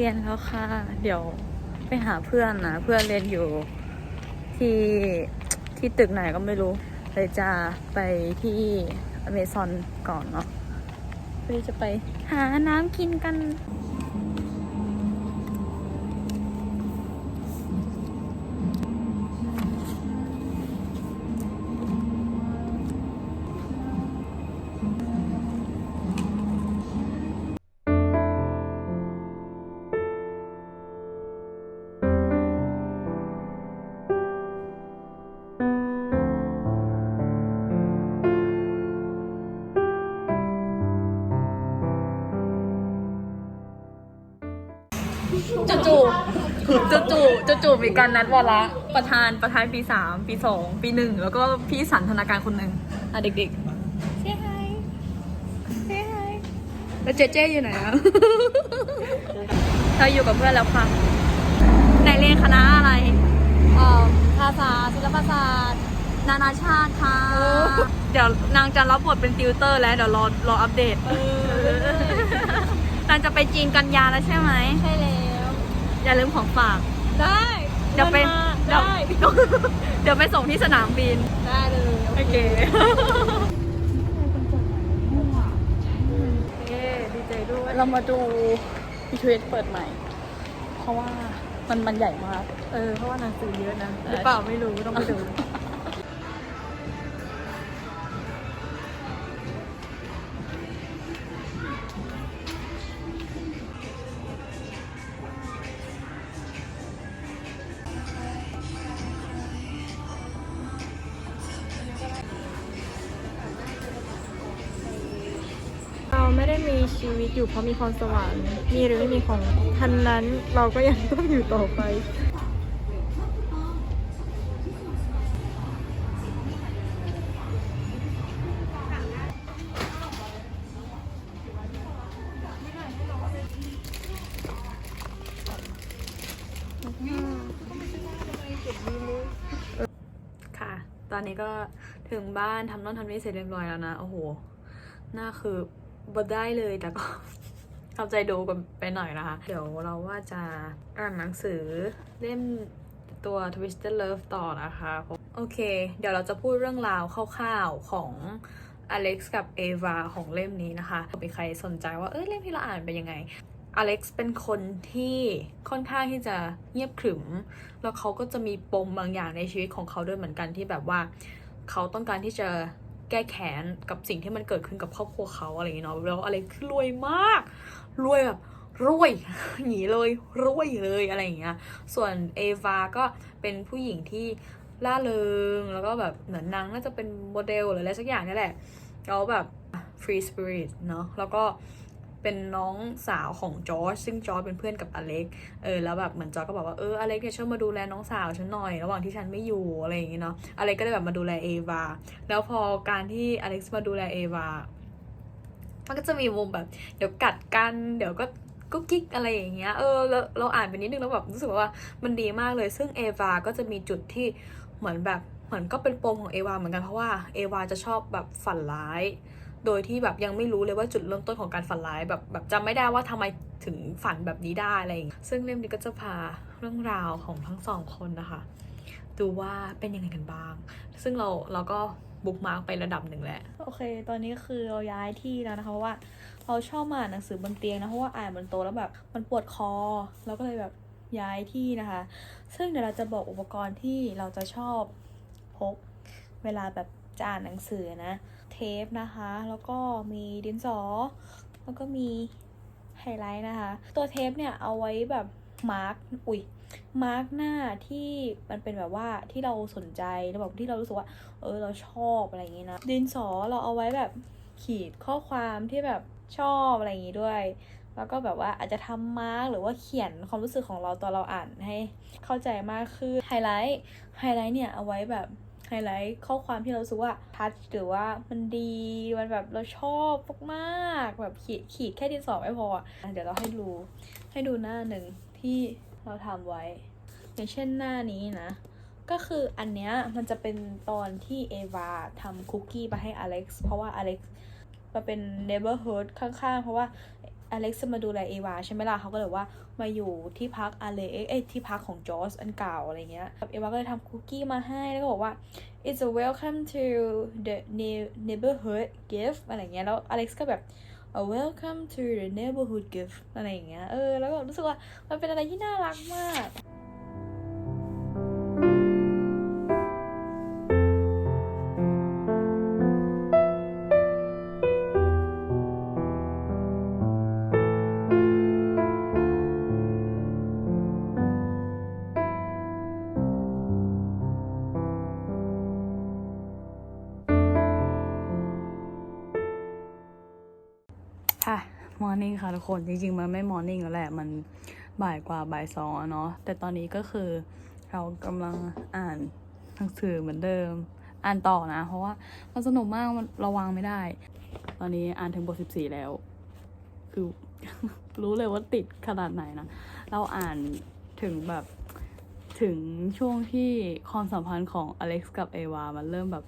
เรียนแล้วค่ะ เดี๋ยวไปหาเพื่อนนะ เพื่อนเรียนอยู่ที่ที่ตึกไหนก็ไม่รู้เลยจะไปที่อเมซอนก่อนเนาะเพื่อจะไปหาน้ำกินกัน จู่จู่จู่จู่ๆมีการนัดวาระประธานประธานปีสามปีสองปีหนึ่งแล้วก็พี่สันทนาการคนหนึ่งอะเด็กๆเซ่ไฮเซ่ไฮแล้วเจเจอยู่ไหนอะเราอยู่กับเพื่อนแล้วค่ะไหนเรียนคณะอะไรเอ่อภาษาศิลปศาสตร์นานาชาติค่ะ เดี๋ยวนางจะรับบทเป็นติวเตอร์แล้วเดี๋ยวรอรออัปเดตนางจะไปจีนกันยาแล้วใช่ไหม ใช่แล้ว อย่าลืมของฝาก ได้เดี๋ยวไปงินมาเดี๋ยวได้ เดี๋ยวไปส่งที่สนามบิน ได้เลย โอเคดีใจด้วย เรามาดูพีทเวสเปิดใหม่ เพราะว่ามันมันใหญ่มาก เออ เพราะว่าหนังสือเยอะนะเออหรือเปล่าไม่รู้ ต้องไปดู ชีวิตอยู่เพราะมีความสว่างมีหรือไม่มีของทันนั้นเราก็ยังต้องอยู่ต่อไปค่ะตอนนี้ก็ถึงบ้านทำน้องทำนี่เสร็จเรียบร้อยแล้วนะ โอ้โห หน้าคือ บดได้เลยแต่ก็ทำใจดูกันไปหน่อยนะคะ เดี๋ยวเราว่าจะอ่านหนังสือเล่มตัว Twisted Love ต่อนะคะ โอเค เดี๋ยวเราจะพูดเรื่องราวคร่าวๆของอเล็กซ์กับเอวาของเล่มนี้นะคะมีใครสนใจว่า เอ้ยเล่มที่เราอ่านเป็นยังไงอเล็กซ์เป็นคนที่ค่อนข้างที่จะเงียบขรึม แล้วเขาก็จะมีปมบางอย่างในชีวิตของเขาด้วยเหมือนกันที่แบบว่า เขาต้องการที่จะ แก้แค้นกับสิ่งที่มันเกิดขึ้นกับครอบครัวเขาอะไรอย่างเงี้ยเนาะแล้วอะไรคือรวยมาก รวยแบบรวยหนีเลยรวยเลยอะไรอย่างเงี้ย ส่วนเอวาก็เป็นผู้หญิงที่ล่าเริงแล้วก็แบบเหมือนนางน่าจะเป็นโมเดลหรืออะไรสักอย่างนี่แหละแล้วแบบ free spirit เนาะแล้วก็ เป็นน้องสาวของจอร์จซึ่งจอร์จเป็นเพื่อนกับอเล็กเออแล้วแบบเหมือนจอร์จก็บอกว่าเอออเล็กเนี่ยช่วยมาดูแลน้องสาวฉันหน่อย ระหว่างที่ฉันไม่อยู่อะไรอย่างเงี้ยเนาะอเล็กก็เลยแบบมาดูแลเอวาแล้วพอการที่อเล็กซ์มาดูแลเอวามันก็จะมีมุมแบบ เดี๋ยวกัดกันเดี๋ยวก็กุ๊กกิ๊กอะไรอย่างเงี้ย เออเราเราอ่านไปนิดนึงแล้วแบบรู้สึกว่ามันดีมากเลย ซึ่งเอวาก็จะมีจุดที่เหมือนแบบเหมือนก็เป็นปมของเอวาเหมือนกันเพราะว่าเอวาจะชอบแบบฝันร้าย โดยที่แบบยังไม่รู้เลยว่าจุดเริ่มต้นของการฝันร้ายแบบแบบจำไม่ได้ว่าทำไมถึงฝันแบบนี้ได้อะไรอย่างเงี้ยซึ่งเล่มนี้ก็จะพาเรื่องราวของทั้งสองคนนะคะดูว่าเป็นยังไงกันบ้าง ซึ่งเราเราก็บุ๊กมาร์กไประดับหนึ่งแหละโอเค ตอนนี้คือเราย้ายที่แล้วนะคะเพราะว่าเราชอบมาอ่านหนังสือบนเตียงนะเพราะว่าอ่านบนโต๊ะแล้วแบบมันปวดคอเราก็เลยแบบย้ายที่นะคะ ซึ่งเดี๋ยวเราจะบอกอุปกรณ์ที่เราจะชอบพกเวลาแบบ จะอ่านหนังสือนะ เทปนะคะ แล้วก็มีดินสอ แล้วก็มีไฮไลท์นะคะ ตัวเทปเนี่ยเอาไว้แบบมาร์กอุ้ยมาร์กหน้าที่มันเป็นแบบว่าที่เราสนใจแล้วแบบที่เรารู้สึกว่า เออเราชอบอะไรอย่างงี้นะ ดินสอเราเอาไว้แบบขีดข้อความที่แบบชอบอะไรอย่างงี้ด้วย แล้วก็แบบว่าอาจจะทำมาร์กหรือว่าเขียนความรู้สึกของเราตอนเราอ่านให้เข้าใจมากขึ้นไฮไลท์ไฮไลท์เนี่ยเอาไว้แบบ ไฮไลท์ข้อความที่เรารู้สึกว่าทัชหรือว่ามันดี มันแบบเราชอบมากๆแบบขีดขีดแค่ดินสอไม่พออะเดี๋ยวเราให้ดู ให้ดูหน้าหนึ่งที่เราทำไว้ อย่างเช่นหน้านี้นะ ก็คืออันเนี้ยมันจะเป็นตอนที่เอวาทำคุกกี้ไปให้อเล็กซ์เพราะว่าอเล็กซ์มาเป็น neighborhood ข้างๆ เพราะว่า อเล็กซ์มาดูแลเอวาใช่ไหมล่ะเขาก็เลยว่ามาอยู่ที่พักอเล็กเอ้ที่พักของจอสอันเก่าอะไรเงี้ยเอวาก็เลยทำคุกกี้มาให้แล้วก็บอกว่า it's a welcome to the ne- neighborhood gift อะไรเงี้ยแล้วอเล็กซ์ก็แบบ a welcome to the neighborhood gift อะไรอย่างเงี้ยเออแล้วก็รู้สึกว่ามันเป็นอะไรที่น่ารักมาก มอร์นิ่งค่ะทุกคน จริงๆ มันไม่มอร์นิ่งแล้วแหละ มันบ่ายกว่าบ่ายสองเนาะ แต่ตอนนี้ก็คือเรากำลังอ่านหนังสือเหมือนเดิม อ่านต่อนะ เพราะว่ามันสนุกมากมันระวังไม่ได้ ตอนนี้อ่านถึงบทสิบสี่แล้ว คือ รู้เลยว่าติดขนาดไหนนะ เราอ่านถึงแบบถึงช่วงที่ความสัมพันธ์ของอเล็กซ์กับเอวา มันเริ่มแบบ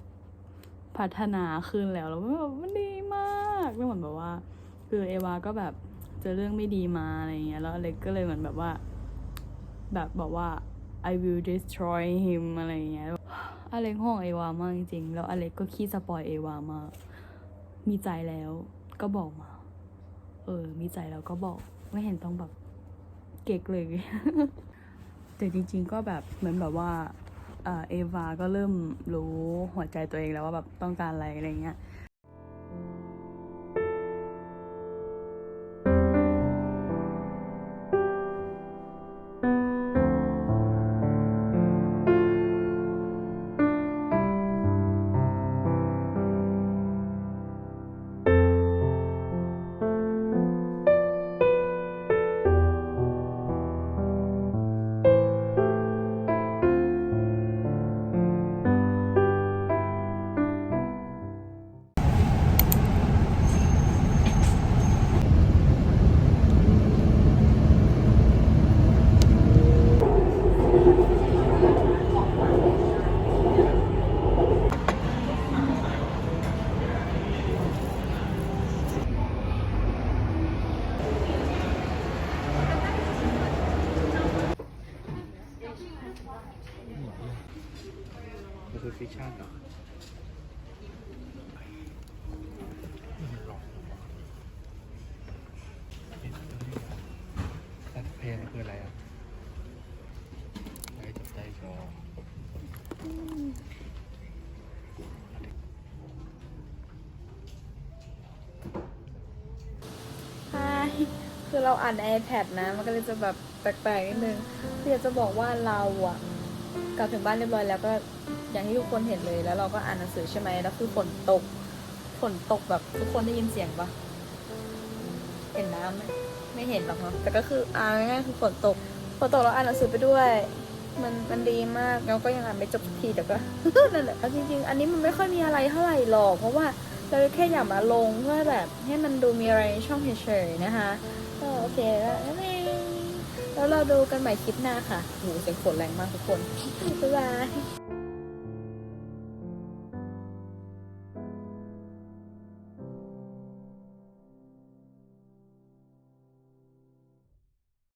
พัฒนาขึ้นแล้วแล้วมันแบบมันดีมากไม่เหมือนแบบว่า คือเอวาก็แบบเจอเรื่องไม่ดีมาอะไรเงี้ยแล้วอเล็กก็เลยเหมือนแบบว่า แบบบอกว่า I will destroy him อะไรเงี้ยอเล็กห่วงเอวามากจริงๆแล้วอเล็กก็ขี้สปอยเอวามากมีใจแล้วก็บอกมา เออ มีใจแล้วก็บอก ไม่เห็นต้องแบบเก๊กเลย แต่จริง ๆ ก็แบบเหมือนแบบว่าเอ่อเอวาก็เริ่มรู้หัวใจตัวเองแล้วว่าแบบต้องการอะไรอะไรเงี้ย คือฟิกชั่นเหรอแต่เพลงคืออะไรอะใจจดใจจอคือเราอ่านใน iPad นะ มันก็เลยจะแบบแปลกๆนิดนึงคืออยากจะบอกว่าเราอะกลับถึงบ้านเรียบร้อยแล้วก็ อย่างที่ทุกคนเห็นเลยแล้วเราก็อ่านหนังสือใช่ไหมแล้วคือฝนตกฝนตกแบบทุกคนได้ยินเสียงปะเห็นน้ำไหมไม่เห็นหรอกเนาะแต่ก็คืออ่านง่ายๆคือฝนตกฝนตกเราอ่านหนังสือไปด้วย มันมันดีมากแล้วก็ยังอ่านไม่จบทีแต่ก็นั่นแหละจริงๆ อันนี้มันไม่ค่อยมีอะไรเท่าไหร่หรอกเพราะว่าเราแค่อยากมาลงเพื่อแบบให้มันดูมีอะไรในช่องเฉยๆนะคะก็โอเคแล้วแล้วเราดูกันใหม่คลิปหน้าค่ะโหเสียงฝนแรงมากทุกคนบ๊ายบาย